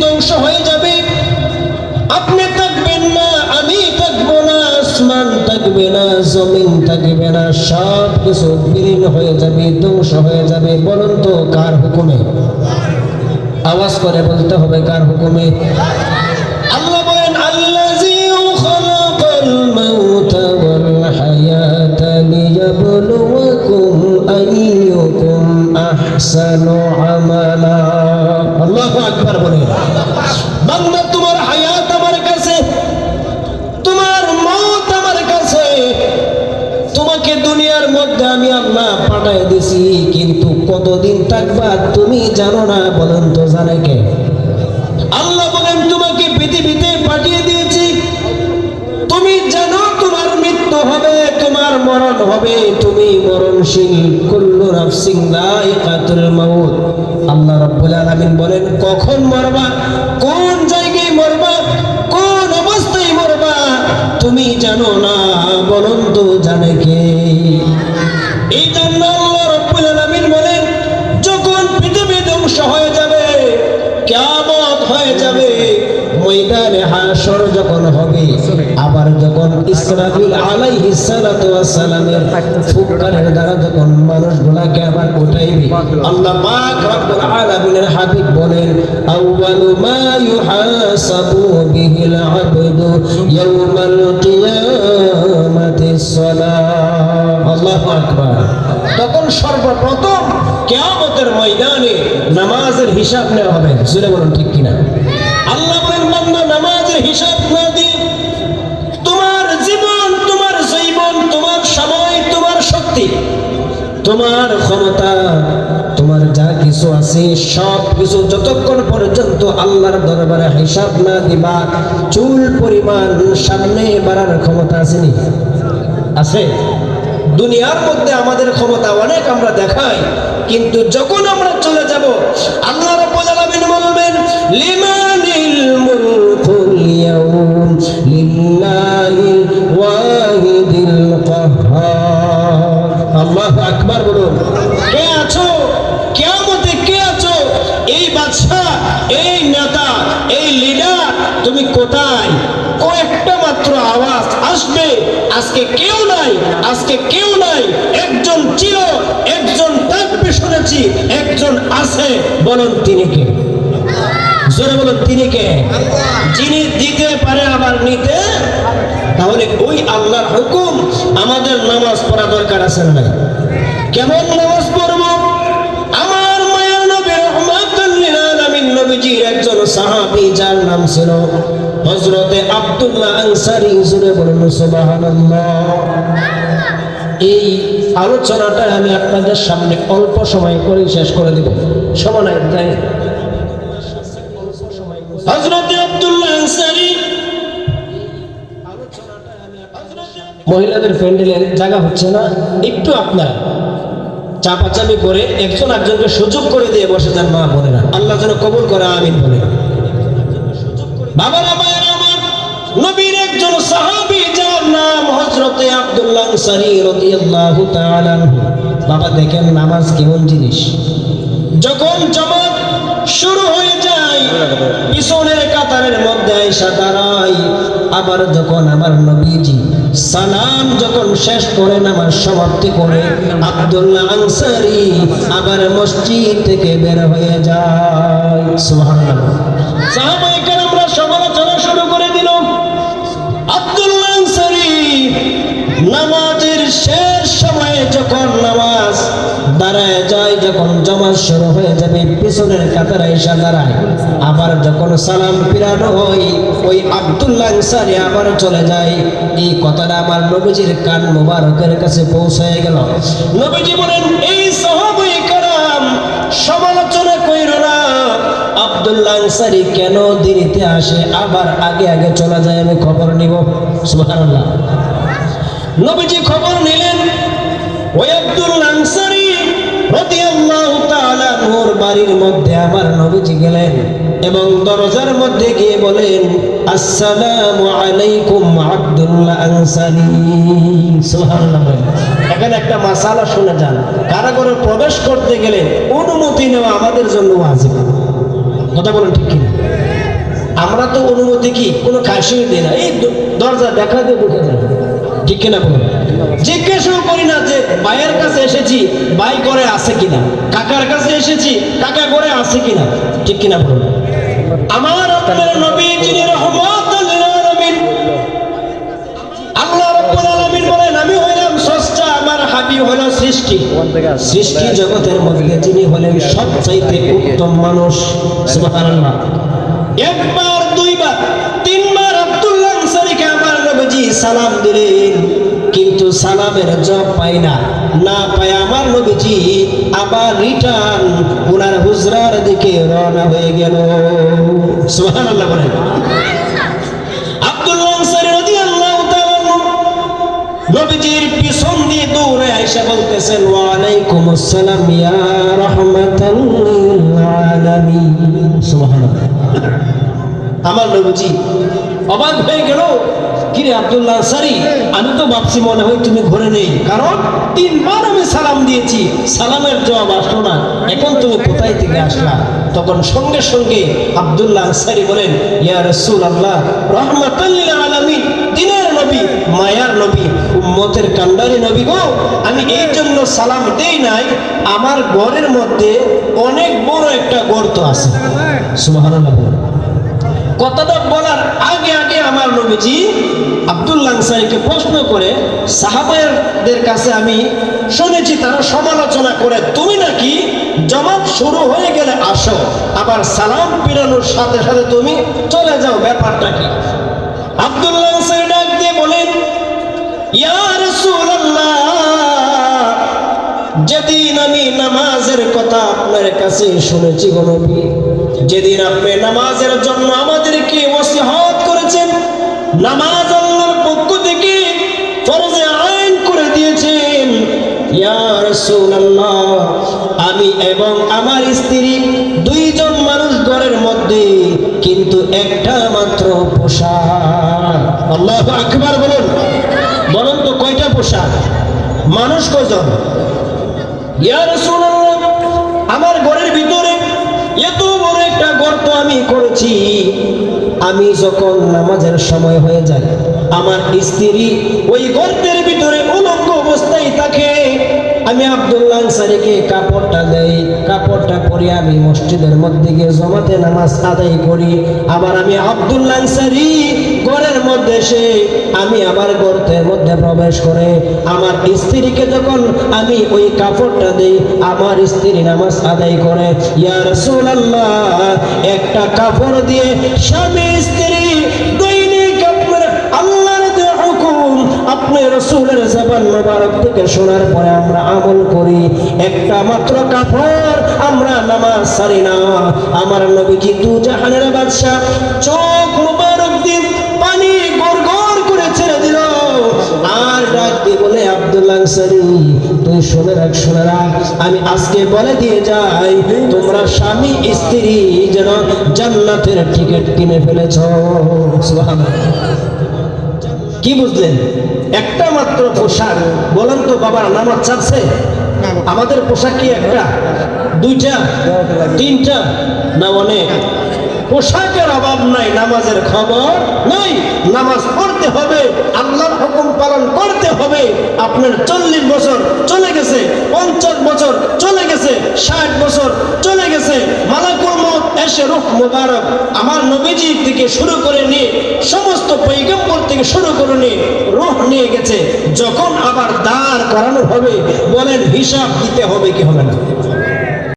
ধ্বংস হয়ে যাবে আপনি থাকবেন না আমি থাকব না আসমান থাকবে না না সব কিছু বিলীন হয়ে যাবে ধ্বংস হয়ে যাবে বলুন তো কার হুকুমে? আওয়াজ করে বলতে হবে কার হুকুমে? আল্লাহ বলেন আল্লাযী খালাকাল মাউতা ওয়াল হায়াতা লিয়াবলুয়াকুম আইয়ুকুম আহসানু আমালা আল্লাহু আকবার বলেন বান্দা তোমার হায়াত আমার কাছে তোমার মত আমার কাছে তোমাকে দুনিয়ার মধ্যে আমি আল্লাহ দিছি, কিন্তু কতদিন থাকবা তুমি জানো না, বলেন তো জানে কে? আল্লাহ বলেন, তোমাকে পৃথিবীতে পাঠিয়ে দিয়েছি। তুমি জানো তোমার মৃত্যু হবে, তোমার মরণ হবে, তুমি মরণশীল, কুল্লু নাফসিন যায়িকাতুল মাউত। আল্লাহ রাব্বুল আলামিন বলেন, কখন মরবা? কোন জায়গায় মরবা? কোন অবস্থায় মরবা? তুমি জানো না, বলুন তো জানে কে এই জন্য আল্লাহ রাব্বুল আলামিন বলেন যখন পৃথিবী ধ্বংস হয়ে যাবে কিয়ামত হয়ে যাবে ময়দানে হাসর যখন হবে আবার তখন সর্বপ্রথম কিয়ামতের ময়দানে নামাজের হিসাব নেওয়া হবে। জুড়ে বলুন ঠিক কিনা? আল্লাহ বলেন, বান্দা, নামাজের হিসাব তোমার ক্ষমতা, তোমার যা কিছু আছে, সব কিছু যতক্ষণ পর্যন্ত আল্লাহর দরবারে হিসাব না দিবা, চুল পরিমাণ সামনে বাড়ার ক্ষমতা আসেনি। আছে। দুনিয়ার মধ্যে আমাদের ক্ষমতা অনেক আমরা দেখাই, কিন্তু যখন আমরা চলে যাব, আল্লাহ রাব্বুল আলামিন বলবেন, লিমানিল মুলকুল ইয়াউম লিল্লাহিল কে আছো? কিয়ামতে কে আছো? এই বাদশা এই নেতা, এই লিডার তুমি কোথায়? কয়েকটা মাত্র আওয়াজ আসবে। আজকে কেউ নাই, আজকে কেউ নাই। একজন ছিল, একজন থাকবে শুনেছি একজন আছে, বলুন তিনি কে? জোরে বলুন, তিনি কে? যিনি দিতে পারে আবার নিতে তাহলে ওই আল্লাহর হুকুম আমাদের নামাজ পড়া দরকার আছে না কেমন নামাজ? ছিল আব্দুল্লাহ আনসারী বলুন সুবহানাল্লাহ। এই আলোচনাটা আমি আপনাদের সামনে অল্প সময় করে শেষ করে দেব। সময় নাই তাই আব্দুল্লাহ আনসারী, মহিলাদের প্যান্ডেলের জায়গা হচ্ছে না, একটু আপনার চাপাচাপি করে একজন একজনকে সুযোগ করে দিয়ে বসে যান মা বোনেরা। আল্লাহ যেন কবুল করে, আমিন বলে। বাবারা, মায়েরা, আমার নবীর একজন যার নাম হযরতে আব্দুল্লাহ বাবা, দেখেন নামাজ কেমন জিনিস। যখন শুরু হয়ে যায়, পিছনের কাতারের মধ্যে দাঁড়াই আবার যখন আমার নবীজি সালাম যখন শেষ করেন আমার সমাপ্তি করে, আব্দুল্লাহ আনসারি আবার মসজিদ থেকে বের হয়ে যায়। সুবহানাল্লাহ। সাহাবায়ে যখন জমাজ শুরু হয়ে যাবে, পিছনের কাতারে এসে দাঁড়ায়। আবার যখন সালাম ফিরানো হয়, ওই আব্দুল্লাহ আনসারি আবার চলে যায়। এই কথাটা আমার নবীজির কান মোবারকের কাছে পৌঁছায় গেল। নবীজি বলেন, এই সাহাবায়ে কারাম, সমালোচনা কইর না। আব্দুল্লাহ কেন দেরিতে আসে? আবার আগে আগে চলে যায়, আমি খবর নিব। সুবহানাল্লাহ। নবীজি খবর নিলেন, ওই আব্দুল বাড়ির মধ্যে গেলেন এবং দরজার মধ্যে গিয়ে বলেন এখানে একটা শুনে যান। প্রবেশ করতে গেলে অনুমতি নেওয়া আমাদের জন্য কথা বলেন ঠিক কিনা? আমরা তো অনুমতি কি? কোনো খাসি দিই না। এই দরজা দেখা যায় ঠিক কিনা বলুন? জিজ্ঞাসাও করি না যে ভাইয়ের কাছে এসেছি, ভাই করে আছে কিনা? কাকার কাছে এসেছি, কাকা করে আছে কিনা? ঠিক কিনা বলুন। আমার আপনার নবী যিনি আলামিন, আল্লাহ রাব্বুল আলামিন বলেন, আমি হইলাম স্রষ্টা, আমার হাবিব হলো সৃষ্টি। সৃষ্টি জগতের মধ্যে যিনি হলেন সবচাইতে উত্তম মানুষ। সুবহানাল্লাহ। একবার, দুইবার, তিনবার আব্দুল্লাহ আনসারীকে আমার নবীজি সালাম দিলেন। কিন্তু সালামের জব পাই না। না পাই আমার নবীজি আবার রিটার্ন ওনার হুজরার দিকে রওনা হয়ে গেল। সুবহানাল্লাহ বলেন। আব্দুল্লাহ আনসারী রাদিয়াল্লাহু তাআলা আনহু নবীজির পিছন দিয়ে দৌড়ে আইসা বলতেছেন ওয়ালাইকুম আসসালাম ইয়া রাহমাতাল লিল আলামিন। সুবহানাল্লাহ। আমার নবীজি অবাক হয়ে গেল। কিরে আব্দুল্লাহ সারি আমি তো ভাবছি মনে হয় তুমি ঘরে নেই। কারণ? তিনবার আমি সালাম দিয়েছি সালামের জবাব আসলো না। এখন তুমি কোথায় থেকে আসলা? তখন সঙ্গে সঙ্গে আব্দুল্লাহ আনসারি বলেন ইয়া রসুল আল্লাহ রহমতুল্লিল আলামিন দিনের নবী মায়ার নবী উম্মতের কান্ডারি নবী গো। আমি এই জন্য সালাম দেই নাই আমার ঘরের মধ্যে অনেক বড় একটা গর্ত আছে। সুবহানাল্লাহ। কথাটা বলার আগে আগে আমার নবীজি আব্দুল্লাহ আনসারীকে প্রশ্ন করে সাহাবাদের কাছে আমি শুনেছি, তারা সমালোচনা করে, তুমি নাকি জমাত শুরু হয়ে গেলে আসো, আবার সালাম ফিরানোর সাথে সাথে তুমি চলে যাও, ব্যাপারটা কি? আব্দুল্লাহ আনসারী ডাক দিয়ে বলেন, ইয়া রাসূলুল্লাহ, যেদিন আমি নামাজের কথা আপনার কাছে শুনেছি গো নবী, যেদিন আপনি নামাজের জন্য আমাদেরকে ওসিহত করেছেন, নামাজ আমি এবং আমার স্ত্রী দুইজন মানুষ ঘরের মধ্যে, কিন্তু একটা মাত্র পোশাক। আল্লাহু আকবার বলুন। বলুন তো কয়টা পোশাক? মানুষ রাসূলুল্লাহ, আমার ঘরের ভিতরে এত বড় একটা গর্ত আমি করেছি। আমি যখন নামাজের সময় হয়ে যায়, আমার স্ত্রী ওই গর্তের ভিতরে উলঙ্গ অবস্থায় থাকে। আমি আব্দুল্লাহ আনসারীকে কাপড়টা দেই, কাপড়টা পরে আমি মসজিদের মধ্যে গিয়ে জমাতে নামাজ আদায় করি। আবার আমি আব্দুল্লাহ আনসারী ঘরের মধ্যে এসে আমি আবার গর্তের মধ্যে প্রবেশ করে আমার স্ত্রীকে যখন আমি ওই কাপড়টা দেই, আমার স্ত্রী নামাজ আদায় করে। ইয়া রাসূলুল্লাহ, একটা কাপড় দিয়ে স্বামী স্ত্রী দৈনিক আপনার, আল্লাহর হুকুম, আপনি রসুলের জবান মোবারক থেকে শোনার পরে আমরা আমল করি। একটা মাত্র আমরা নামাজ সারি না। আমার দু জাহানের চোখ মোবারক দিয়ে পানি করে ছেড়ে দিল। আর বলে, আব্দুল্লাহ আনসারী, তুই শুনে রাখ শুনে রাখ। আমি আজকে বলে দিয়ে যাই, তোমরা স্বামী, স্ত্রী যেন জান্নাতের টিকিট কিনে ফেলেছ। কি বুঝলেন? একটা মাত্র পোশাক। বলেন তো বাবার নামাজ চাচ্ছে আমাদের পোশাক কি একটা? দুইটা? তিনটা? না অনেক। পোশাকের অভাব নাই নামাজের খবর নাই। নামাজ পড়তে হবে আল্লাহর হুকুম পালন করতে হবে। আপনার চল্লিশ বছর চলে গেছে পঞ্চাশ বছর চলে গেছে ষাট বছর চলে গেছে। মালাকুল মত এসে রূপ মোবারক। আমার নবীজি থেকে শুরু করে নিয়ে সমস্ত পৈগম্বর থেকে শুরু করে নিয়ে রূহ নিয়ে গেছে যখন আবার দাঁড় করানো হবে বলেন হিসাব দিতে হবে কি হবে না?